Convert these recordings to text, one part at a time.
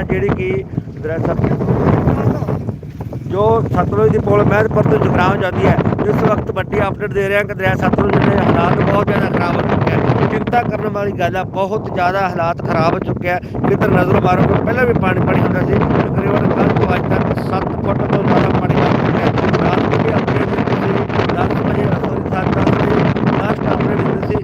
ਹਾਂ ਜਿਹੜੀ ਕਿ ਦਰਅਸਲ ਜੋ ਸਤਲੁਜ ਦੀ ਪੁਲ ਮਹਿਦਪੁਰ ਤੋਂ ਜਗਰਾਉਂ ਜਾਂਦੀ ਹੈ ਇਸ ਵਕਤ ਵੱਡੀ ਅਪਡੇਟ ਦੇ ਰਹੇ ਹਾਂ ਕਿ ਦਰਿਆ ਸਤਲੁਜ ਦੇ ਹਾਲਾਤ ਬਹੁਤ ਜ਼ਿਆਦਾ ਖਰਾਬ ਹੋ ਚੁੱਕੇ ਹਨ ਚਿੰਤਾ ਕਰਨ ਵਾਲੀ ਗੱਲ ਹੈ, ਬਹੁਤ ਜ਼ਿਆਦਾ ਹਾਲਾਤ ਖਰਾਬ ਹੋ ਚੁੱਕੇ ਹੈ। ਕਿਤੇ ਨਜ਼ਰ ਮਾਰੋ ਪਹਿਲਾਂ ਵੀ ਪਾਣੀ ਪਾਣੀ ਹੁੰਦਾ ਸੀ, ਤਕਰੀਬਨ ਕੱਲ੍ਹ ਤੋਂ ਅੱਜ ਤੱਕ 7 ਫੁੱਟ ਤੋਂ ਜ਼ਿਆਦਾ ਪਾਣੀ ਲੱਗ ਚੁੱਕਿਆ ਹੈ ਰਾਤ ਨੂੰ ਵੀ ਅਪਡੇਟ ਦਿੱਤੀ ਸੀ 10 ਵਜੇ ਸੋਰੀ 7 10 ਵਜੇ ਲਾਸਟ ਅਪਡੇਟ ਦਿੱਤੀ ਸੀ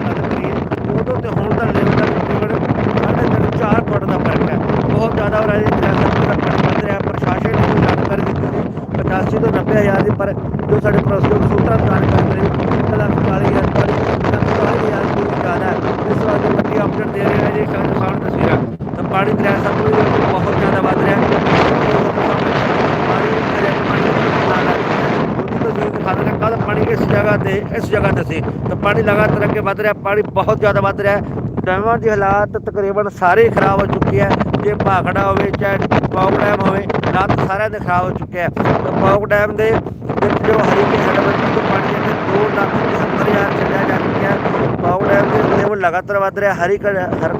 ਗੱਲ ਕਰੀਏ ਉਦੋਂ ਤੇ ਹੁਣ ਦਾ ਲੈਵਲ ਦਾ ਤਕਰੀਬਨ ਸਾਢੇ ਤਿੰਨ ਚਾਰ ਫੁੱਟ ਦਾ ਫ਼ਰਕ ਹੈ ਬਹੁਤ ਜ਼ਿਆਦਾ ਹੋ ਰਿਹਾ ਹੈ ਜਿਹੜਾ ਸਭ ਦਾ ਪਾਣੀ ਵੱਧ ਰਿਹਾ ਪ੍ਰਸ਼ਾਸਨ ਨੇ ਵੀ ਜਾਣਕਾਰੀ ਦਿੱਤੀ ਸੀ 85 ਤੋਂ 90 ਹਜ਼ਾਰ ਦੀ ਪਰ ਜੋ ਸਾਡੇ ਪ੍ਰੋਸੈਸ ਸੂਤਰਾਂ ਤੋਂ ਜਾਣਕਾਰੀ ਮਿਲੀ ਇੱਕ ਲੱਖ ਚਾਲੀ ਹਜ਼ਾਰ ਚਾਲੀ ਚਾਲੀ ਹਜ਼ਾਰ ਤੋਂ ਵੀ ਜ਼ਿਆਦਾ ਹੈ ਇਸ ਵਾਰ ਜੋ ਵੱਡੀ ਅਪਡੇਟ ਦੇ ਰਹੇ ਨੇ ਜੀ ਸਾਡੇ ਸਾਹਮਣੇ ਤਸਵੀਰਾਂ ਤਾਂ ਪਾਣੀ ਦਰਿਆ ਸਤਲੁਜ ਦੇ ਵਿੱਚ ਬਹੁਤ ਜ਼ਿਆਦਾ ਵੱਧ ਰਿਹਾ ਹੈ ਪਾਣੀ ਦਰਿਆ ਦਾ ਪਾਣੀ ਨਾਲ ਹੈ ਉਹਦੀ ਤਸਵੀਰ ਦਿਖਾ ਦੇਣਾ ਕੱਲ ਪਾਣੀ ਇਸ ਜਗ੍ਹਾ ਤੇ ਇਸ ਜਗ੍ਹਾ ਤੇ ਸੀ। ਤਾਂ ਪਾਣੀ ਲਗਾਤਾਰ ਅੱਗੇ ਵੱਧ ਰਿਹਾ, ਪਾਣੀ ਬਹੁਤ ਜ਼ਿਆਦਾ ਵੱਧ ਰਿਹਾ। ਡੈਮਾਂ ਦੀ ਹਾਲਾਤ ਤਕਰੀਬਨ ਸਾਰੇ ਖਰਾਬ ਹੋ ਚੁੱਕੇ ਹੈ ਜੇ ਭਾਖੜਾ ਹੋਵੇ, ਚਾਹੇ ਪੌਕ ਡੈਮ ਹੋਵੇ, ਹਾਲਾਤ ਸਾਰਿਆਂ ਦੇ ਖਰਾਬ ਹੋ ਚੁੱਕੇ ਹੈ ਤਾਂ ਪੌਕ ਡੈਮ ਦੇ ਵਿੱਚ ਜੋ ਹਰੀਕੇ ਹੈਡਵਰਕ ਤੋਂ ਪਾਣੀ ਦੇ 2 ਲੱਖ 77 ਹਜ਼ਾਰ ਜਾ ਚੁੱਕਿਆ। ਹੈ ਪੌਕ ਡੈਮ ਦੇ ਲੈਵਲ ਲਗਾਤਾਰ ਵੱਧ ਰਿਹਾ। ਹਰੀਕੇ ਹਰ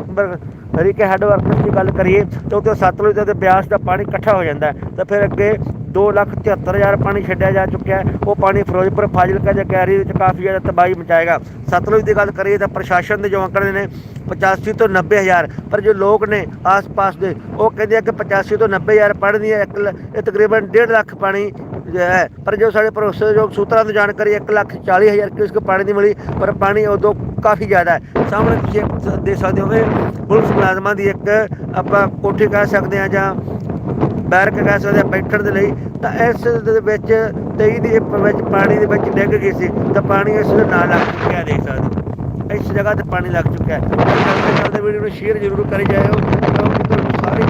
ਹਰੀਕੇ ਹੈਡਵਰਕਸ ਦੀ ਗੱਲ ਕਰੀਏ, ਤਾਂ ਉੱਥੇ ਸਤਲੁਜ ਦੇ ਬਿਆਸ ਦਾ ਪਾਣੀ ਇਕੱਠਾ ਹੋ ਜਾਂਦਾ ਤਾਂ ਫਿਰ ਅੱਗੇ 2 ਲੱਖ 73 ਹਜ਼ਾਰ ਪਾਣੀ ਛੱਡਿਆ ਜਾ ਚੁੱਕਿਆ ਹੈ। ਉਹ ਪਾਣੀ ਫਿਰੋਜ਼ਪੁਰ, ਫਾਜ਼ਿਲਕਾ ਜਾਂ ਕੈਰੀ ਵਿੱਚ ਕਾਫੀ ਜ਼ਿਆਦਾ ਤਬਾਹੀ ਮਚਾਏਗਾ। ਸਤਲੁਜ ਦੀ ਗੱਲ ਕਰੀਏ ਤਾਂ ਪ੍ਰਸ਼ਾਸਨ ਦੇ ਜੋ ਅੰਕੜੇ ਨੇ 85 ਤੋਂ 90 ਹਜ਼ਾਰ। ਪਰ ਜੋ ਲੋਕ ਨੇ ਆਸ-ਪਾਸ ਦੇ, ਉਹ ਕਹਿੰਦੇ ਆ ਕਿ 85 ਤੋਂ 90 ਹਜ਼ਾਰ ਪੜ੍ਹਨੀ ਹੈ। ਇੱਕ ਲ- ਇਹ ਤਕਰੀਬਨ 1.5 ਲੱਖ ਪਾਣੀ ਹੈ। ਪਰ ਜੋ ਸਾਡੇ ਭਰੋਸੇਯੋਗ ਸੂਤਰਾਂ ਤੋਂ ਜਾਣਕਾਰੀ 1 ਲੱਖ 40 ਹਜ਼ਾਰ ਕਿਊਸਕ ਪਾਣੀ ਦੀ ਮਿਲੀ, ਪਰ ਪਾਣੀ ਉਦੋਂ ਕਾਫੀ ਜ਼ਿਆਦਾ ਹੈ। ਸਾਹਮਣੇ ਤੁਸੀਂ ਇੱਕ ਦੇਖ ਸਕਦੇ ਹੋਗੇ ਪੁਲਿਸ ਮੁਲਾਜ਼ਮਾਂ ਦੀ ਇੱਕ ਆਪਾਂ ਕੋਠੀ ਕਹਿ ਸਕਦੇ ਹਾਂ ਜਾਂ ਬੈਰਕ ਕਹਿ ਸਕਦੇ ਹਾਂ ਬੈਠਣ ਦੇ ਲਈ, ਤਾਂ ਇਸ ਦੇ ਵਿੱਚ 23 ਦੀ ਵਿੱਚ ਪਾਣੀ ਦੇ ਵਿੱਚ ਡਿੱਗ ਗਈ ਸੀ, ਤਾਂ ਪਾਣੀ ਇਸ ਦੇ ਨਾਲ ਲੱਗ ਚੁੱਕਿਆ ਦੇਖ ਸਕਦੇ ਹੋ। ਇਸ ਜਗ੍ਹਾ ਤੇ ਪਾਣੀ ਲੱਗ ਚੁੱਕਿਆ ਹੈ। ਵੀਡੀਓ ਨੂੰ ਸ਼ੇਅਰ ਜ਼ਰੂਰ ਕਰੀ ਜਾਇਓ। ਕਿਉਂਕਿ ਤੁਹਾਨੂੰ ਸਾਰੀ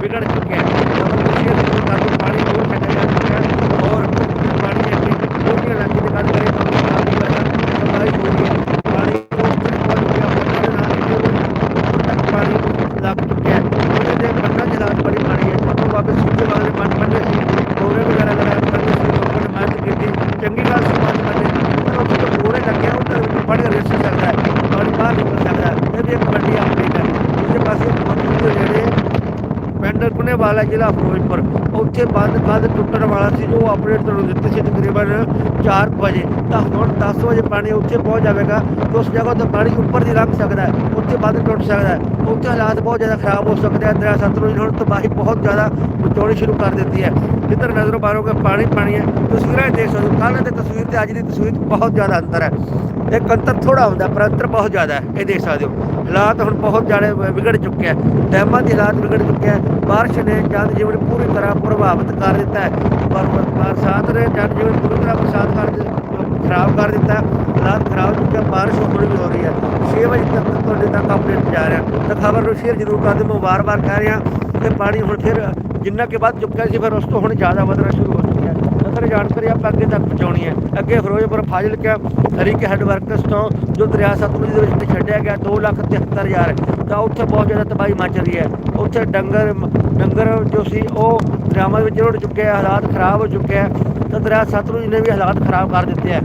ਵਿਗੜ ਚੁੱਕਿਆ ਹੈ ਜਦੋਂ ਤੁਸੀਂ ਇਹ ਕਾਫੀ ਪਾਣੀ ਹੋਰ ਛੱਡਿਆ ਜਾ ਚੁੱਕਿਆ ਹੈ ਔਰ ਪਾਣੀ ਦੇ ਅੱਗੇ ਛੋਟੀਆਂ ਇਲਾਕੇ ਦੀ ਗੱਲ ਕਰੀਏ ਤਾਂ ਕਾਫੀ ਜ਼ਿਆਦਾ ਤਬਾਹੀ ਹੋ ਰਹੀ ਹੈ ਪਾਣੀ ਬਹੁਤ ਚੁੱਕਿਆ ਹੈ ਤੱਕ ਪਾਣੀ ਲੱਗ ਚੁੱਕਿਆ ਹੈ ਉਹਦੇ ਦੇ ਬੰਨਾਂ ਦੇ ਹਾਲਾਤ ਬੜੀ ਮਾੜੀ ਹੈ ਜਦੋਂ ਵਾਪਸ ਸੁੱਕੇ ਵਾਲੇ ਬੰਨ ਬੰਨੇ ਸੀ ਕੋਰੇ ਵਗੈਰਾ ਵਗੈਰਾ ਬੰਨੇ ਸੀ ਲੋਕਾਂ ਨੇ ਮਿਹਨਤ ਕੀਤੀ ਚੰਗੀ ਗੱਲ ਸੀ ਬੰਨ ਬੰਨੇ ਪਰ ਉੱਥੇ ਜੋ ਕੋਰੇ ਲੱਗਿਆ ਉਹਦੇ ਵਿੱਚ ਪਾਣੀ ਰਿਸ ਸਕਦਾ ਹੈ ਪਾਣੀ ਬਾਹਰ ਨਿਕਲ ਸਕਦਾ ਹੈ ਇਹ ਵੀ ਇੱਕ ਵੱਡੀ ਅਪਡੇਟ ਹੈ ਦੂਜੇ ਪਾਸੇ ਮੌਜੂਦ ਜਿਹੜੇ ਪਿੰਡ ਕੁਨੇਵਾਲਾ ਜ਼ਿਲ੍ਹਾ ਫਿਰੋਜ਼ਪੁਰ। ਉੱਥੇ ਬੰਦ ਕੰਧ ਟੁੱਟਣ ਵਾਲਾ ਸੀ ਜੋ ਅਪਡੇਟ ਤੁਹਾਨੂੰ ਦਿੱਤੀ ਸੀ ਤਕਰੀਬਨ 4 ਵਜੇ। ਤਾਂ ਹੁਣ 10 ਵਜੇ ਪਾਣੀ ਉੱਥੇ ਪਹੁੰਚ ਜਾਵੇਗਾ। ਉਸ ਜਗ੍ਹਾ ਤੋਂ ਪਾਣੀ ਉੱਪਰ ਦੀ ਲੰਘ ਸਕਦਾ ਹੈ। ਉੱਥੇ ਬੰਦ ਟੁੱਟ ਸਕਦਾ ਹੈ। ਉੱਥੇ ਹਾਲਾਤ ਬਹੁਤ ਜ਼ਿਆਦਾ ਖਰਾਬ ਹੋ ਸਕਦੇ ਆ। ਦਰਿਆ ਸਤਲੁਜ ਹੁਣ ਤਬਾਹੀ ਬਹੁਤ ਜ਼ਿਆਦਾ ਮਚਾਉਣੀ ਸ਼ੁਰੂ ਕਰ ਦਿੱਤੀ ਹੈ। ਜਿੱਧਰ ਨਜ਼ਰ ਮਾਰੋਗੇ ਪਾਣੀ ਪਾਣੀ ਹੈ, ਤਸਵੀਰਾਂ ਦੇਖ ਸਕਦੇ ਹੋ। ਕੱਲ੍ਹ ਦੀ ਤਸਵੀਰ ਤੇ ਅੱਜ ਦੀ ਤਸਵੀਰ ਬਹੁਤ ਜ਼ਿਆਦਾ ਅੰਤਰ ਹੈ। ਇੱਕ ਅੰਤਰ ਥੋੜਾ ਹੁੰਦਾ ਪਰ ਅੰਤਰ ਬਹੁਤ ਜ਼ਿਆਦਾ ਹੈ ਇਹ ਦੇਖ ਸਕਦੇ ਹੋ। ਹਾਲਾਤ ਹੁਣ ਬਹੁਤ ਜ਼ਿਆਦਾ ਵਿਗੜ ਚੁੱਕਿਆ ਹੈ। ਡੈਮਾਂ ਦੇ ਹਾਲਾਤ ਵਿਗੜ ਚੁੱਕਿਆ ਹੈ। ਬਾਰਿਸ਼ ਨੇ ਜਨ ਜੀਵਨ ਪੂਰੀ ਤਰ੍ਹਾਂ ਪ੍ਰਭਾਵਿਤ ਕਰ ਦਿੱਤਾ ਹੈ। ਪਰ ਬਰਸਾਤ ਨੇ ਜਨ ਜੀਵਨ ਪੂਰੀ ਤਰ੍ਹਾਂ ਬਰਸਾਤ ਕਰ ਦਿੱ- ਖਰਾਬ ਕਰ ਦਿੱਤਾ ਹਾਲਾਤ ਖਰਾਬ ਹੋ ਚੁੱਕੇ ਹੈ, ਬਾਰਿਸ਼ ਹੁਣ ਵੀ ਹੋ ਰਹੀ ਹੈ। 6 ਵਜੇ ਤੱਕ ਤੁਹਾਡੇ ਤੱਕ ਅਪਡੇਟ ਜਾ ਰਿਹਾ ਤਾਂ ਖਬਰ ਨੂੰ ਸ਼ੇਅਰ ਜ਼ਰੂਰ ਕਰ ਦਿਓ ਮੈਂ ਵਾਰ-ਵਾਰ ਕਹਿ ਰਿਹਾ ਕਿ ਪਾਣੀ ਹੁਣ ਫਿਰ ਜਿੰਨਾ ਕਿ ਵੱਧ ਚੁੱਕਿਆ ਸੀ ਫਿਰ ਉਸ ਤੋਂ ਹੁਣ ਜ਼ਿਆਦਾ ਵਧਣਾ ਸ਼ੁਰੂ ਹੋ ਚੁੱਕਿਆ ਜਾਣਕਾਰੀ ਆਪਾਂ ਅੱਗੇ ਤੱਕ ਪਹੁੰਚਾਉਣੀ ਹੈ। ਅੱਗੇ ਫਿਰੋਜ਼ਪੁਰ ਫਾਜ਼ਿਲਕਾ ਹਰੀਕੇ ਹੈਡਵਰਕਸ ਤੋਂ ਜੋ ਦਰਿਆ ਸਤਲੁਜ ਦੇ ਵਿੱਚ ਛੱਡਿਆ ਗਿਆ 2 ਲੱਖ 73 ਹਜ਼ਾਰ, ਤਾਂ ਉੱਥੇ ਬਹੁਤ ਜ਼ਿਆਦਾ ਤਬਾਹੀ ਮਚ ਰਹੀ ਹੈ। ਉੱਥੇ ਡੰਗਰ ਡੰਗਰ ਜੋ ਸੀ, ਉਹ ਦਰਿਆਵਾਂ ਦੇ ਵਿੱਚ ਰੁੜ ਚੁੱਕੇ ਹੈ ਹਾਲਾਤ ਖਰਾਬ ਹੋ ਚੁੱਕੇ ਹੈ ਤਾਂ ਦਰਿਆ ਸਤਲੁਜ ਨੇ ਵੀ ਹਾਲਾਤ ਖਰਾਬ ਕਰ ਦਿੱਤੇ ਹੈ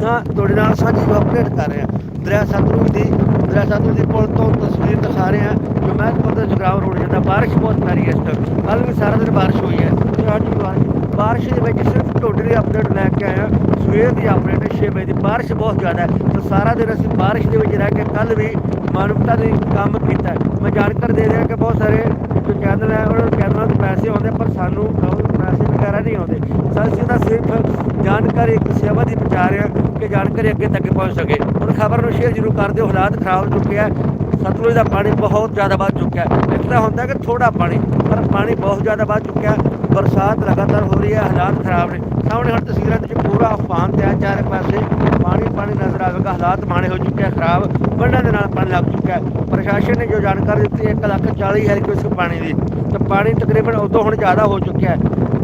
ਤਾਂ ਤੁਹਾਡੇ ਨਾਲ ਸਾਂਝੀ ਅਪਡੇਟ ਕਰ ਰਿਹਾ। ਦਰਿਆ ਸਤਲੁਜ ਦੀ, ਦਰਿਆ ਸਤਲੁਜ ਦੀ ਪੁਲ ਤੋਂ ਤਸਵੀਰ ਦਿਖਾ ਰਿਹਾ, ਜੋ ਮੈਂ ਤੋਂ ਜਗਰਾਉਂ ਰੋਡ ਜਾਂਦਾ ਬਾਰਿਸ਼ ਬਹੁਤ ਪੈ ਰਹੀ ਹੈ ਇਸ ਟਾਈਮ ਕੱਲ ਵੀ ਸਾਰਾ ਦਿਨ ਬਾਰਿਸ਼ ਹੋਈ ਹੈ। ਅੱਜ ਬਾਰਿਸ਼ ਬਾਰਿਸ਼ ਦੇ ਵਿੱਚ ਸਿਰਫ ਟੋਟਲੀ ਅਪਡੇਟ ਲੈ ਕੇ ਆਇਆ ਸਵੇਰ ਦੀ ਅਪਡੇਟ 6 ਵਜੇ ਦੀ। ਬਾਰਿਸ਼ ਬਹੁਤ ਜ਼ਿਆਦਾ ਹੈ। ਤਾਂ ਸਾਰਾ ਦਿਨ ਅਸੀਂ ਬਾਰਿਸ਼ ਦੇ ਵਿੱਚ ਰਹਿ ਕੇ ਕੱਲ ਵੀ ਮਾਨਵਤਾ ਦੇ ਕੰਮ ਕੀਤਾ ਮੈਂ ਜਾਣਕਾਰੀ ਦੇ ਰਿਹਾ ਕਿ ਬਹੁਤ ਸਾਰੇ ਜੋ ਚੈਨਲ ਹੈ, ਉਹਨਾਂ ਨੂੰ ਚੈਨਲਾਂ ਤੋਂ ਪੈਸੇ ਆਉਂਦੇ ਪਰ ਸਾਨੂੰ ਕੋਈ ਪੈਸੇ ਵਗੈਰਾ ਨਹੀਂ ਆਉਂਦੇ। ਅਸੀਂ ਤਾਂ ਸਿਰਫ ਜਾਣਕਾਰੀ, ਇੱਕ ਸੇਵਾ ਦੀ ਪਹੁੰਚਾ ਰਹੇ ਹਾਂ ਕਿ ਜਾਣਕਾਰੀ ਅੱਗੇ ਤੱਕ ਪਹੁੰਚ ਸਕੇ। ਹੁਣ ਖਬਰ ਨੂੰ ਸ਼ੇਅਰ ਜ਼ਰੂਰ ਕਰ ਦਿਓ। ਹਾਲਾਤ ਖਰਾਬ ਹੋ ਚੁੱਕੇ ਆ। ਸਤਲੁਜ ਦਾ ਪਾਣੀ ਬਹੁਤ ਜ਼ਿਆਦਾ ਵੱਧ ਚੁੱਕਿਆ ਤਾਂ ਹੁੰਦਾ ਕਿ ਥੋੜਾ ਪਾਣੀ, ਪਰ ਪਾਣੀ ਬਹੁਤ ਜ਼ਿਆਦਾ ਵੱਧ ਚੁੱਕਿਆ। ਬਰਸਾਤ ਲਗਾਤਾਰ ਹੋ ਰਹੀ ਹੈ, ਹਾਲਾਤ ਖਰਾਬ ਨੇ। ਸਾਹਮਣੇ ਹੁਣ ਤਸਵੀਰਾਂ ਦੇ ਵਿੱਚ ਪੂਰਾ ਅਫਾਨ ਤੇ ਆ ਚਾਰੇ ਪਾਸੇ ਪਾਣੀ ਪਾਣੀ ਨਜ਼ਰ ਆਵੇਗਾ। ਹਾਲਾਤ ਮਾੜੇ ਹੋ ਚੁੱਕੇ ਆ, ਖਰਾਬ ਬੰਨਾਂ ਦੇ ਨਾਲ ਪਾਣੀ ਲੱਗ ਚੁੱਕਿਆ। ਪ੍ਰਸ਼ਾਸਨ ਨੇ ਜੋ ਜਾਣਕਾਰੀ ਦਿੱਤੀ 1 ਲੱਖ 40 ਹਜ਼ਾਰ ਕਿਊਸਕ ਪਾਣੀ ਦੀ। ਤੇ ਪਾਣੀ ਤਕਰੀਬਨ ਉਦੋਂ ਹੁਣ ਜ਼ਿਆਦਾ ਹੋ ਚੁੱਕਿਆ।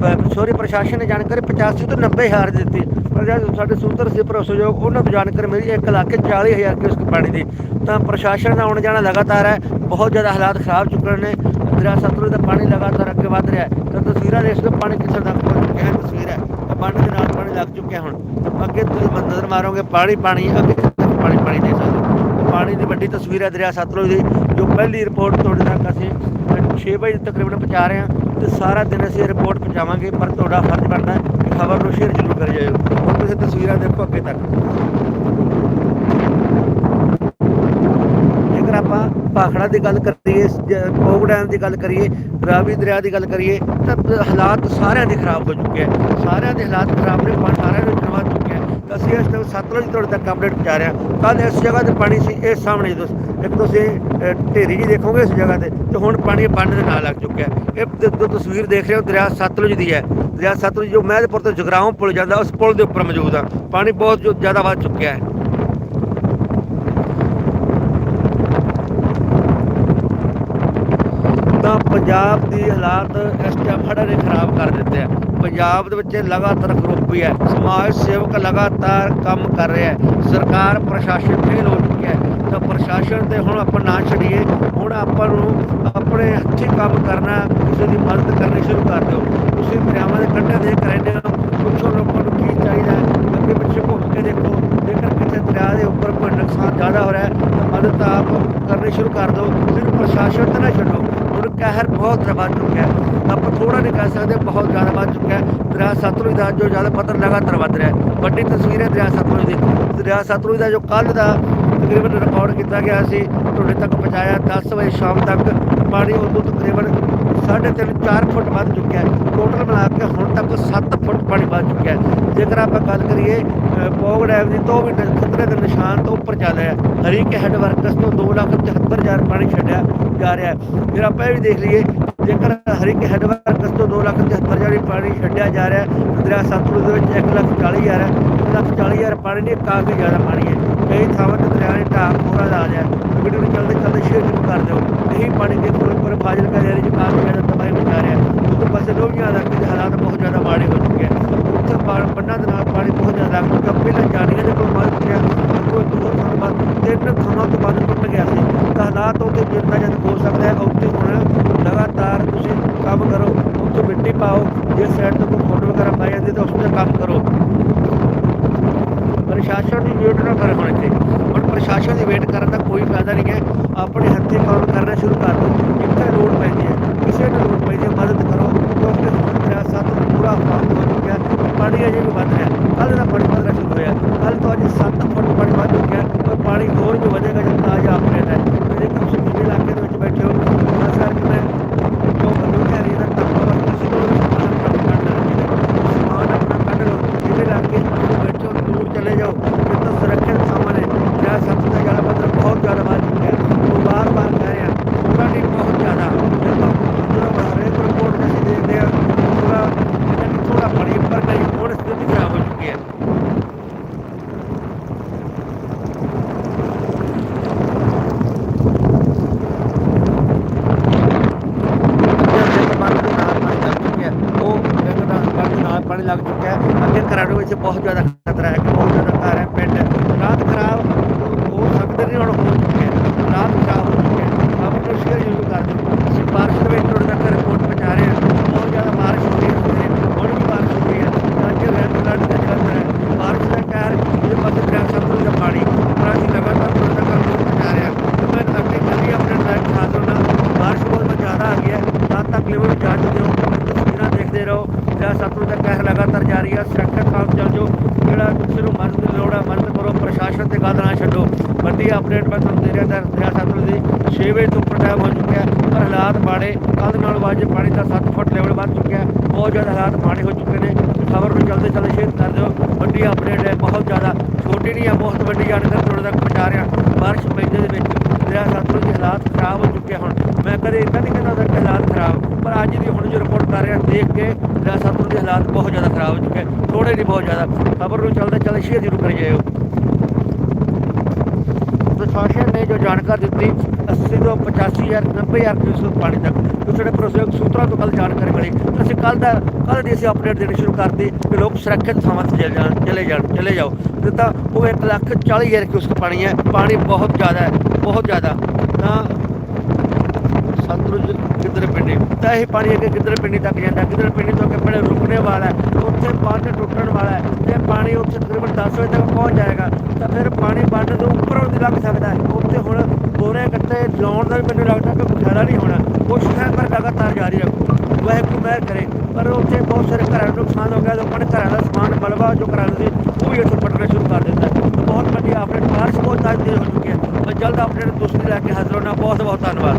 ਹੈ ਸੋਰੀ, ਪ੍ਰਸ਼ਾਸਨ ਨੇ ਜਾਣਕਾਰੀ 85 ਤੋਂ 90 ਹਜ਼ਾਰ ਦਿੱਤੀ। ਸਾਡੇ ਸੂਤਰ ਸੀ ਭਰੋਸੇਯੋਗ ਉਹਨਾਂ ਤੋਂ ਜਾਣਕਾਰੀ ਮਿਲੀ 1 ਲੱਖ 40 ਹਜ਼ਾਰ ਕਿਊਸਕ ਪਾਣੀ ਦੀ। ਤਾਂ ਪ੍ਰਸ਼ਾਸਨ ਦਾ ਆਉਣ ਜਾਣਾ ਲਗਾਤਾਰ ਹੈ, ਬਹੁਤ ਜ਼ਿਆਦਾ ਹਾਲਾਤ ਖਰਾਬ ਚੁੱਕੇ ਨੇ। ਦਰਿਆ ਸਤਲੁਜ ਦਾ ਪਾਣੀ ਲਗਾਤਾਰ ਅੱਗੇ ਵਧ ਰਿਹਾ ਹੈ। ਤਾਂ ਤਸਵੀਰਾਂ ਦੇਖ ਸਕਦੇ ਹੋ, ਪਾਣੀ ਕਿੱਥੇ ਤੱਕ ਪਹੁੰਚ ਚੁੱਕਿਆ ਹੈ, ਤਸਵੀਰ ਹੈ। ਤਾਂ ਬੰਨ ਦੇ ਨਾਲ ਪਾਣੀ ਲੱਗ ਚੁੱਕਿਆ ਹੁਣ। ਅੱਗੇ ਤੁਸੀਂ ਨਜ਼ਰ ਮਾਰੋਗੇ, ਪਾਣੀ ਪਾਣੀ ਅੱਗੇ ਤੱਕ ਪਾਣੀ ਪਾਣੀ ਦੇ ਸਕਦੇ ਹੋ? ਪਾਣੀ ਦੀ ਵੱਡੀ ਤਸਵੀਰ ਹੈ ਦਰਿਆ ਸਤਲੁਜ ਦੀ, ਜੋ ਪਹਿਲੀ ਰਿਪੋਰਟ ਤੁਹਾਡੇ ਤੱਕ ਅਸੀਂ 6 ਵਜੇ ਤਕਰੀਬਨ ਪਹੁੰਚਾ ਰਹੇ ਹਾਂ ਤੇ ਸਾਰਾ ਦਿਨ ਅਸੀਂ ਰਿਪੋਰਟ ਪਹੁੰਚਾਵਾਂਗੇ, ਪਰ ਤੁਹਾਡਾ ਫਰਜ਼ ਬਣਦਾ ਕਿ ਖਬਰ ਨੂੰ ਸ਼ੇਅਰ ਜ਼ਰੂਰ ਕਰ ਜਾਇਓ ਹੁਣ ਤੁਸੀਂ ਤਸਵੀਰਾਂ ਦੇਖੋ ਅੱਗੇ ਤੱਕ। ਜੇਕਰ ਆਪਾਂ ਭਾਖੜਾ ਦੀ ਗੱਲ ਕਰੀਏ, ਜ- ਪੋਗ ਡੈਮ ਦੀ ਗੱਲ ਕਰੀਏ, ਰਾਵੀ ਦਰਿਆ ਦੀ ਗੱਲ ਕਰੀਏ, ਤਾਂ ਹਾਲਾਤ ਸਾਰਿਆਂ ਦੇ ਖਰਾਬ ਹੋ ਚੁੱਕੇ ਹੈ ਸਾਰਿਆਂ ਦੇ ਹਾਲਾਤ ਖਰਾਬ ਨੇ ਪਾਣੀ ਸਾਰਿਆਂ ਨੂੰ ਅਸੀਂ ਇਸ ਟਾਈਮ ਸਤਲੁਜ ਤੁਹਾਡੇ ਤੱਕ ਅਪਡੇਟ ਪਹੁੰਚਾ ਰਹੇ ਹਾਂ। ਕੱਲ ਇਸ ਜਗ੍ਹਾ ਤੇ ਪਾਣੀ ਸੀ, ਇਹ ਸਾਹਮਣੇ ਤੁਸੀਂ। ਇੱਕ ਤੁਸੀਂ ਢੇਰੀ ਜੀ ਦੇਖੋਗੇ ਇਸ ਜਗ੍ਹਾ ਤੇ ਤੇ ਹੁਣ ਪਾਣੀ ਬੰਨ ਦੇ ਨਾਲ ਲੱਗ ਚੁੱਕਿਆ ਇਹ ਜੋ ਤਸਵੀਰ ਦੇਖ ਰਹੇ ਹੋ, ਦਰਿਆ ਸਤਲੁਜ ਦੀ ਹੈ। ਦਰਿਆ ਸਤਲੁਜ ਜੋ ਮਹਿਦਪੁਰ ਤੋਂ ਜਗਰਾਉਂ ਪੁਲ ਜਾਂਦਾ, ਉਸ ਪੁਲ ਦੇ ਉੱਪਰ ਮੌਜੂਦ ਆ। ਪਾਣੀ ਬਹੁਤ ਜੋ, ਜ਼ਿਆਦਾ ਵੱਧ ਚੁੱਕਿਆ ਹੈ ਤਾਂ ਪੰਜਾਬ ਦੀ ਹਾਲਾਤ ਇਸ ਟਾਈਮ ਹੜ੍ਹਾਂ ਨੇ, ਖਰਾਬ ਕਰ ਦਿੱਤੇ ਆ। ਪੰਜਾਬ ਦੇ ਵਿੱਚ ਲਗਾਤਾਰ ਖਰੋਪੀ ਹੈ। ਸਮਾਜ ਸੇਵਕ ਲਗਾਤਾਰ ਕੰਮ ਕਰ ਰਿਹਾ ਹੈ। ਸਰਕਾਰ, ਪ੍ਰਸ਼ਾਸਨ ਫੇਲ ਹੋ ਚੁੱਕਿਆ ਹੈ। ਤਾਂ ਪ੍ਰਸ਼ਾਸਨ ਤੇ ਹੁਣ ਆਪਾਂ ਨਾ ਛੱਡੀਏ। ਹੁਣ ਆਪਾਂ ਨੂੰ ਆਪਣੇ ਹੱਥੀਂ ਕੰਮ ਕਰਨਾ, ਕਿਸੇ ਦੀ ਮਦਦ ਕਰਨੀ ਸ਼ੁਰੂ ਕਰ ਦਿਓ। ਤੁਸੀਂ ਦਰਿਆਵਾਂ ਦੇ ਕੰਢੇ ਦੇਖ ਰਹੇ ਹੋ। ਪੁੱਛੋ ਲੋਕਾਂ ਨੂੰ ਕੀ ਚਾਹੀਦਾ ਹੈ। ਅੱਗੇ ਪਿੱਛੇ ਘੁੰਮ ਕੇ ਦੇਖੋ। ਜੇਕਰ ਕਿਤੇ ਦਰਿਆ ਦੇ ਉੱਪਰ ਕੋਈ ਨੁਕਸਾਨ ਜ਼ਿਆਦਾ ਹੋ ਰਿਹਾ ਹੈ, ਤਾਂ ਮਦਦ ਤਾਂ ਆਪ ਕਰਨੀ ਸ਼ੁਰੂ ਕਰ ਦਿਓ। ਸਿਰਫ ਪ੍ਰਸ਼ਾਸਨ ਤੇ ਨਾ ਛੱਡੋ। ਹੁਣ ਕਹਿਰ ਬਹੁਤ ਜ਼ਿਆਦਾ ਵੱਧ ਚੁੱਕਿਆ ਆਪਾਂ ਥੋੜਾ ਨਹੀਂ ਕਹਿ ਸਕਦੇ, ਬਹੁਤ ਜ਼ਿਆਦਾ ਵੱਧ ਚੁੱਕਿਆ ਦਰਿਆ ਸਤਲੁਜ ਦਾ ਜੋ ਜ਼ਿਆਦਾ ਪੱਧਰ ਲਗਾਤਾਰ ਵੱਧ ਰਿਹਾ ਵੱਡੀ ਤਸਵੀਰ ਹੈ ਦਰਿਆ ਸਤਲੁਜ ਦੀ। ਦਰਿਆ ਸਤਲੁਜ ਦਾ ਜੋ ਕੱਲ ਦਾ ਤਕਰੀਬਨ ਰਿਕਾਰਡ ਕੀਤਾ ਗਿਆ ਸੀ, ਤੁਹਾਡੇ ਤੱਕ ਪਹੁੰਚਾਇਆ 10 ਵਜੇ ਸ਼ਾਮ ਤੱਕ। ਪਾਣੀ ਉਦੋਂ ਤਕਰੀਬਨ 3.5 4 ਫੁੱਟ ਵੱਧ ਚੁੱਕਿਆ ਟੋਟਲ ਬਣਾ ਕੇ ਹੁਣ ਤੱਕ 7 ਫੁੱਟ ਪਾਣੀ ਵੱਧ ਚੁੱਕਿਆ ਜੇਕਰ ਆਪਾਂ ਗੱਲ ਕਰੀਏ ਅ, ਪੋਗ ਡੈਮ ਦੀ ਤੋਂ ਵੀ ਨ- ਖਤਰੇ ਦੇ ਨਿਸ਼ਾਨ ਤੋਂ ਉੱਪਰ ਚੱਲ ਰਿਹਾ ਹੈ। ਹਰੀਕੇ ਹੈੱਡ ਵਰਕਸ ਤੋਂ 274000 ਪਾਣੀ ਛੱਡਿਆ ਜਾ ਰਿਹਾ ਫਿਰ ਆਪਾਂ ਇਹ ਵੀ ਦੇਖ ਲਈਏ ਜੇਕਰ ਹਰੀਕੇ ਹੈੱਡ ਵਰਕਸ ਤੋਂ 274000 ਪਾਣੀ ਛੱਡਿਆ ਜਾ ਰਿਹਾ ਦਰਿਆ ਸਤਲੁਜ ਦੇ ਵਿੱਚ 140000 ਹੈ। 140000 ਪਾਣੀ ਨਹੀਂ ਕਾਫੀ ਜ਼ਿਆਦਾ ਪਾਣੀ ਹੈ। ਕਈ ਥਾਵਾਂ ਤੇ ਦਰਿਆ ਨੇ ਢਾਹ ਪੂਰਾ ਲਾ ਲਿਆ ਵੀਡੀਓ ਨੂੰ ਚੱਲਦੇ ਚੱਲਦੇ ਸ਼ੇਅਰ ਜ਼ਰੂਰ ਕਰ ਦਿਓ ਨਹੀਂ ਪਾਣੀ ਦੇ ਫਿਰੋਜ਼ਪੁਰ ਫਾਜ਼ਿਲਕਾ ਏਰੀਆ 'ਚ ਕਾਫੀ ਜ਼ਿਆਦਾ ਤਬਾਹੀ ਮਚਾ ਰਿਹਾ ਹੈ ਉਸ ਪਾਸੇ ਲੋਹੀਆਂ ਇਲਾਕੇ ਦੇ ਹਾਲਾਤ ਬਹੁਤ ਜ਼ਿਆਦਾ ਮਾੜੇ ਹੋ ਚੁੱਕੇ ਹਨ ਉੱਥੇ ਪਾ- ਬੰਨਾਂ ਦੇ ਨਾਲ ਪਾਣੀ ਬਹੁਤ ਜ਼ਿਆਦਾ ਲੱਗ ਚੁੱਕਾ ਪਹਿਲਾਂ ਜਾਨੀਆਂ ਦੇ ਕੋਲ ਮਰ ਚੁੱਕਿਆ ਅੱਗੋਂ ਦੋ ਸਾਲ ਬਾਅਦ ਤਿੰਨ ਥਾਵਾਂ ਤੋਂ ਬਾਅਦ ਟੁੱਟ ਗਿਆ ਸੀ ਤਾਂ ਹਾਲਾਤ ਉੱਥੇ ਜਿੰਨਾ ਜਦ ਹੋ ਸਕਦਾ ਹੈ ਉੱਥੇ ਹੁਣ ਲਗਾਤਾਰ ਤੁਸੀਂ ਕੰਮ ਕਰੋ ਉੱਥੇ ਮਿੱਟੀ ਪਾਓ ਜੇ ਸਾਈਡ ਤੋਂ ਕੋਈ ਫੋਟੋ ਵਗੈਰਾ ਪਾਈ ਜਾਂਦੀ ਤਾਂ ਉਸ ਤੇ ਪ੍ਰਸ਼ਾਸਨ ਦੀ ਵੇਟ ਨਾ ਕਰੋ ਹੁਣ ਇੱਥੇ। ਹੁਣ ਪ੍ਰਸ਼ਾਸਨ ਦੀ ਵੇਟ ਕਰਨ ਦਾ ਕੋਈ ਫਾਇਦਾ ਨਹੀਂ ਹੈ। ਆਪਣੇ ਹੱਥੀਂ ਕੰਮ ਕਰਨਾ ਸ਼ੁਰੂ ਕਰ ਦਿਓ। ਕਿੱਥੇ ਲੋੜ ਪੈਂਦੀ ਹੈ, ਕਿਸੇ ਨੂੰ ਲੋੜ ਪੈਂਦੀ ਹੈ, ਮਦਦ ਕਰੋ। ਕਿਉਂਕਿ ਹੁਣ ਸੱਤ ਪੂਰਾ ਫਾਰਮ ਹੋ ਚੁੱਕਿਆ ਪਾਣੀ ਅਜੇ ਵੀ ਵੱਧ ਰਿਹਾ। ਕੱਲ੍ਹ ਦਾ ਪਾਣੀ ਵਧਣਾ ਸ਼ੁਰੂ ਹੋਇਆ ਕੱਲ ਤੋਂ ਅੱਜ 7 ਫੁੱਟ ਪਾਣੀ ਵੱਧ ਚੁੱਕਿਆ ਹੈ ਔਰ ਪਾਣੀ ਹੋਰ ਵੀ ਵਧੇਗਾ ਜਦ ਤਾਜ਼ਾ ਅਪਡੇਟ ਹੈ ਜਿਹੜੇ ਤੁਸੀਂ ਨਿੱਜੀ ਇਲਾਕੇ ਦੇ ਵਿੱਚ ਬੈਠੇ ਹੋ ਖਾਸ ਕਰਕੇ ਮੈਂ ਜੋ ਬੰਦੂਕ ਹੈ ਇਹਦਾ ਤੱਕ ਤੁਸੀਂ ਲੋਕ ਸਮਾਨ ਆਪਣਾ ਕੱਢ ਲਓ ਜਿਹੜੇ ਇਲਾਕੇ 'ਚ ਬੈਠੇ ਹੋ ਦੂਰ ਚਲੇ ਜਾਓ ਜਿੱਥੇ ਸੁਰੱਖਿਅਤ ਸਾਹਮਣੇ ਜਿਹੜਾ ਸਭ ਤੋਂ ਜ਼ਿਆਦਾ ਪੱਧਰ ਬਹੁਤ ਜ਼ਿਆਦਾ ਵੱਧ ਚੁੱਕਿਆ ਹੈ ਉਹ ਬਾਰ-ਬਾਰ ਕਹਿ ਰਿਹਾ ਥੋੜਾ ਨਹੀਂ ਬਹੁਤ ਜ਼ਿਆਦਾ ਜਦੋਂ ਜਦੋਂ ਹਰੇਕ ਰਿਪੋਰਟ ਅਸੀਂ ਦੇਖਦੇ ਹਾਂ ਥੋੜਾ ਥੋੜਾ ਪਾਣੀ ਪਰ ਨਹੀਂ ਹੁਣ ਸਥਿਤੀ ਖਰਾਬ ਹੋ ਚੁੱਕੀ ਹੈ ਬੰਦ ਦੇ ਨਾਲ ਪਾਣੀ ਲੱਗ ਚੁੱਕਿਆ ਹੈ। ਉਹ ਇੱਕ ਦਾ ਬੰਦ ਦੇ ਨਾਲ ਪਾਣੀ ਲੱਗ ਚੁੱਕਿਆ ਹੈ ਅੱਗੇ ਘਰਾਂ ਦੇ ਵਿੱਚ ਬਹੁਤ ਜ਼ਿਆਦਾ ਖਤਰਾ ਹੈ ਕਿ ਬਹੁਤ ਜ਼ਿਆਦਾ ਘਰ ਹੈ ਪਿੰਡ ਹੈ। ਰਾਤ ਖਰਾਬ ਹੋ ਸਕਦੇ ਨਹੀਂ ਹੁਣ ਹੋ ਚੁੱਕੇ ਹੈ ਰਾਤ ਖਰਾਬ ਹੋ ਚੁੱਕੇ ਹੈ ਆਪ ਨੂੰ ਸ਼ੇਅਰ ਜ਼ਰੂਰ ਕਰ ਦਿਓ ਅਸੀਂ ਬਾਰਿਸ਼ ਦੇ ਵਿੱਚ ਤੁਹਾਡੇ ਤੱਕ ਰਿਪੋਰਟ ਪਹੁੰਚਾ ਰਹੇ ਹਾਂ ਬਹੁਤ ਜ਼ਿਆਦਾ ਬਾਰਿਸ਼ ਹੋ ਰਹੀ ਹੈ ਸਵੇਰੇ ਹੁਣ ਵੀ ਬਾਰਿਸ਼ ਹੋ ਰਹੀ ਹੈ ਅੱਜ ਰੈੱਡ ਅਲਰਟ ਤੇ ਚੱਲ ਰਿਹਾ ਹੈ ਬਾਰਿਸ਼ ਦਾ ਕਹਿਰ ਇਹਦੇ ਪਾਸੇ ਦਰਿਆ ਸਤਲੁਜ ਦਾ ਪਾਣੀ ਪਰ ਅਸੀਂ ਲਗਾਤਾਰ ਤੁਹਾਡੇ ਤੱਕ ਰਿਪੋਰਟ ਪਹੁੰਚਾ ਰਹੇ ਹਾਂ ਤੇ ਮੈਂ ਅੱਗੇ ਚੱਲੀ ਆਪਣੇ ਲਾਈਵ ਖਾ ਦੋ ਨਾ ਬਾਰਿਸ਼ ਬਹੁਤ ਜ਼ਿਆਦਾ ਆ ਗਈ ਹੈ ਤਦ ਤੱਕ ਲੈਵਲ ਜਾ ਚੁੱਕੇ ਹੋ ਤਸਵੀਰਾਂ ਦੇਖਦੇ ਰਹੋ ਦਰਿਆ ਸਤਲੁਜ ਦਾ ਕਹਿਰ ਲਗਾਤਾਰ ਜਾਰੀ ਹੈ ਸੁਰੱਖਿਅਤ ਖਾਸ ਚੱਲ ਜਾਓ ਜਿਹੜਾ ਕਿਸੇ ਨੂੰ ਮਦਦ ਦੀ ਲੋੜ ਹੈ ਮਦਦ ਕਰੋ ਪ੍ਰਸ਼ਾਸਨ ਤੇ ਗੱਲ ਨਾ ਛੱਡੋ ਵੱਡੀ ਅਪਡੇਟ ਮੈਂ ਤੁਹਾਨੂੰ ਦੇ ਰਿਹਾ ਤਾਂ ਦਰਿਆ ਸਤਲੁਜ ਦੀ 6 ਵਜੇ ਤੋਂ ਉੱਪਰ ਟਾਈਮ ਹੋ ਚੁੱਕਿਆ ਪਰ ਹਾਲਾਤ ਮਾੜੇ, ਕੱਲ੍ਹ ਨਾਲ ਵਾਜੇ ਪਾਣੀ ਦਾ 7 ਫੁੱਟ ਲੈਵਲ ਵੱਧ ਚੁੱਕਿਆ ਬਹੁਤ ਜ਼ਿਆਦਾ ਹਾਲਾਤ ਮਾੜੇ ਹੋ ਚੁੱਕੇ ਨੇ। ਖਬਰ ਨੂੰ ਜਲਦੀ ਜਲਦੀ ਸ਼ੇਅਰ ਕਰ ਦਿਓ। ਵੱਡੀ ਅਪਡੇਟ ਹੈ ਬਹੁਤ ਜ਼ਿਆਦਾ ਛੋਟੀ ਨਹੀਂ ਹੈ ਬਹੁਤ ਵੱਡੀ ਜਾਣਕਾਰੀ ਤੁਹਾਡੇ ਤੱਕ ਪਹੁੰਚਾ ਰਿਹਾ। ਬਾਰਿਸ਼ ਪੈਂਦੇ ਦੇ ਵਿੱਚ ਦਰਿਆ ਸਤਲੁਜ ਦੇ ਹਾਲਾਤ ਖਰਾਬ ਹੋ ਚੁੱਕੇ ਹੁਣ। ਮੈਂ ਕਦੇ ਇੱਦਾਂ ਨਹੀਂ ਕਹਿੰਦਾ ਕਿ ਹਾਲਾਤ ਖਰਾਬ, ਪਰ ਅੱਜ ਦੀ ਹੁਣ ਜੋ ਰਿਪੋਰਟ ਕਰ ਰਿਹਾ, ਦੇਖ ਕੇ ਦਰਿਆ ਸਤਲੁਜ ਦੇ ਹਾਲਾਤ ਬਹੁਤ ਜ਼ਿਆਦਾ ਖਰਾਬ ਹੋ ਚੁੱਕੇ ਥੋੜੇ ਨਹੀਂ ਬਹੁਤ ਜ਼ਿਆਦਾ। ਖਬਰ ਨੂੰ ਚੱਲਦੇ ਚੱਲ ਸ਼ੇਅਰ ਜ਼ਰੂਰ ਕਰੀ ਜਾਇਓ ਪ੍ਰਸ਼ਾਸਨ ਨੇ ਜੋ ਜਾਣਕਾਰੀ ਦਿੱਤੀ 80 ਤੋਂ 85 ਹਜ਼ਾਰ 90 ਹਜ਼ਾਰ ਕਿਊਸੈਕ ਪਾਣੀ ਤੱਕ। ਜੋ ਸਾਡੇ ਭਰੋਸੇਯੋਗ ਸੂਤਰਾਂ ਤੋਂ ਕੱਲ ਜਾਣਕਾਰੀ ਮਿਲੀ। ਅਸੀਂ ਕੱਲ ਦਾ ਕੱਲ ਦੀ ਅਸੀਂ ਅਪਡੇਟ ਦੇਣੀ ਸ਼ੁਰੂ ਕਰਤੀ ਕਿ ਲੋਕ ਸੁਰੱਖਿਅਤ ਥਾਵਾਂ ਤੇ ਚਲੇ ਜਾਣ ਚਲੇ ਜਾਣ ਚਲੇ ਜਾਓ। ਤਾਂ ਉਹ 1 ਲੱਖ 40 ਹਜ਼ਾਰ ਕਿਊਸੈਕ ਪਾਣੀ ਹੈ। ਪਾਣੀ ਬਹੁਤ ਜ਼ਿਆਦਾ ਹੈ, ਬਹੁਤ ਜ਼ਿਆਦਾ। ਤਾਂ ਸਤਲੁਜ ਕਿੱਧਰ ਪਿੰਡੀ? ਤਾਂ ਇਹ ਪਾਣੀ ਅੱਗੇ ਕਿੱਧਰ ਪਿੰਡੀ ਤੱਕ ਜਾਂਦਾ? ਕਿੱਧਰ ਪਿੰਡੀ ਤੋਂ ਅੱਗੇ ਆਪਣੇ ਰੁਕਣੇ ਵਾਲਾ ਹੈ? ਉੱਥੇ ਬੰਨ ਟੁੱਟਣ ਵਾਲਾ ਹੈ? ਤੇ ਪਾਣੀ ਉੱਥੇ ਤਕਰੀਬਨ 10 ਵਜੇ ਤੱਕ ਪਹੁੰਚ ਜਾਏਗਾ, ਤਾਂ ਫਿਰ ਪਾਣੀ ਬੰਦ ਤੋਂ ਉੱਪਰੋਂ ਦੀ ਲੱਗ ਸਕਦਾ ਹੈ। ਉੱਥੇ ਹੁਣ ਬੋਰੇ ਕੱਟੇ ਲਾਉਣ ਦਾ ਵੀ ਮੈਨੂੰ ਲੱਗਦਾ ਕਿ ਗੁਜ਼ਾਰਾ ਨਹੀਂ ਹੋਣਾ। ਕੋਸ਼ਿਸ਼ ਹੈ ਪਰ ਲਗਾਤਾਰ ਜਾਰੀ ਰੱਖੋ। ਵਾਹਿਗੁਰੂ ਮਿਹਰ ਕਰੇ। ਪਰ ਉੱਥੇ ਬਹੁਤ ਸਾਰੇ ਘਰਾਂ ਨੂੰ ਨੁਕਸਾਨ ਹੋ ਗਿਆ। ਲੋਕਾਂ ਨੇ ਘਰਾਂ ਦਾ ਸਮਾਨ ਬਲਵਾ ਜੋ ਘਰਾਂ ਦੇ ਉਹ ਵੀ ਉੱਥੇ ਪਟਣਾ ਸ਼ੁਰੂ ਕਰ ਦਿੱਤਾ ਬਹੁਤ ਵਧੀਆ ਆਪਣੇ ਬਾਰਿਸ਼ ਬਹੁਤ ਤੱਕ ਹੋ ਚੁੱਕੀ ਹੈ। ਮੈਂ ਜਲਦ ਆਪਣੇ ਦੋਸਤ ਲੈ ਕੇ ਹਾਜ਼ਰ ਹੋਣਾ ਬਹੁਤ ਬਹੁਤ ਧੰਨਵਾਦ।